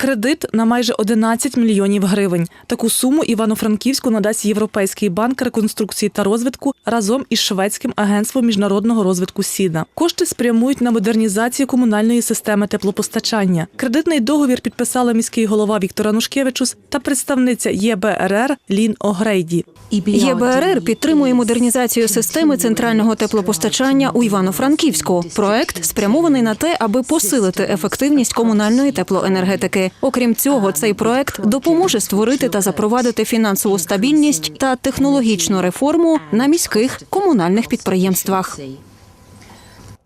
Кредит на майже 11 мільйонів гривень. Таку суму Івано-Франківську надасть Європейський банк реконструкції та розвитку разом із шведським агентством міжнародного розвитку СІДА. Кошти спрямують на модернізацію комунальної системи теплопостачання. Кредитний договір підписала міський голова Віктор Анушкевичус та представниця ЄБРР Лін Огрейді. ЄБРР підтримує модернізацію системи центрального теплопостачання у Івано-Франківську. Проект спрямований на те, аби посилити ефективність комунальної теплоенергетики. Окрім цього, цей проект допоможе створити та запровадити фінансову стабільність та технологічну реформу на міських комунальних підприємствах.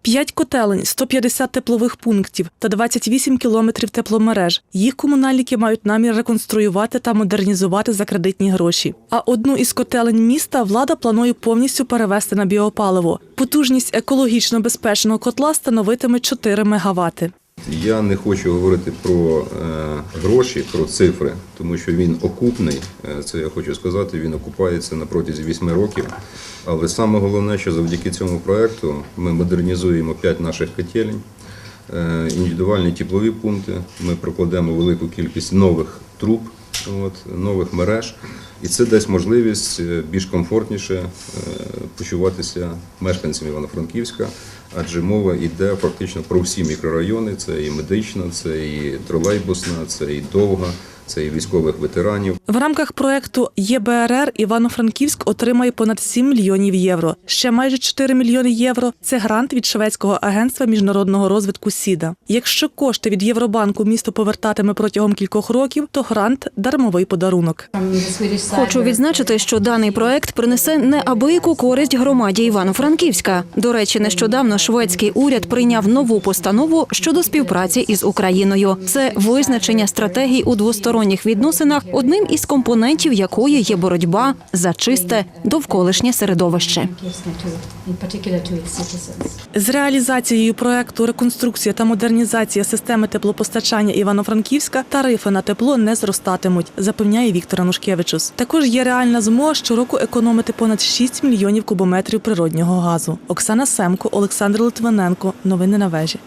П'ять котелень, 150 теплових пунктів та 28 кілометрів тепломереж. Їх комунальники мають намір реконструювати та модернізувати за кредитні гроші. А одну із котелень міста влада планує повністю перевести на біопаливо. Потужність екологічно безпечного котла становитиме 4 мегавати. Я не хочу говорити про е, гроші, про цифри, тому що він окупний. Е, Це я хочу сказати. Він окупається на протязі вісьми років. Але саме головне, що завдяки цьому проекту ми модернізуємо 5 наших котелень, е, індивідуальні теплові пункти. Ми прокладемо велику кількість нових труб, от, нових мереж. І це дасть можливість е, більш комфортніше е, почуватися мешканцям Івано-Франківська, адже мова йде фактично про всі мікрорайони. Це і медична, це і тролейбусна, це і довга, це і військових ветеранів. В рамках проекту ЄБРР Івано-Франківськ отримає понад 7 мільйонів євро. Ще майже 4 мільйони євро це грант від шведського агентства міжнародного розвитку СІДА. Якщо кошти від Євробанку місто повертатиме протягом кількох років, то грант дармовий подарунок. Хочу відзначити, що даний проект принесе неабияку користь громаді Івано-Франківська. До речі, нещодавно шведський уряд прийняв нову постанову щодо співпраці із Україною. Це визначення стратегій у двосторонніх відносинах, одним із компонентів якої є боротьба за чисте довколишнє середовище. З реалізацією проекту реконструкція та модернізація системи теплопостачання Івано-Франківська тарифи на тепло не зростатимуть, запевняє Віктор Анушкевичус. Також є реальна змога щороку економити понад 6 мільйонів кубометрів природнього газу. Оксана Семко, Олександр Литвиненко. Новини на вежі.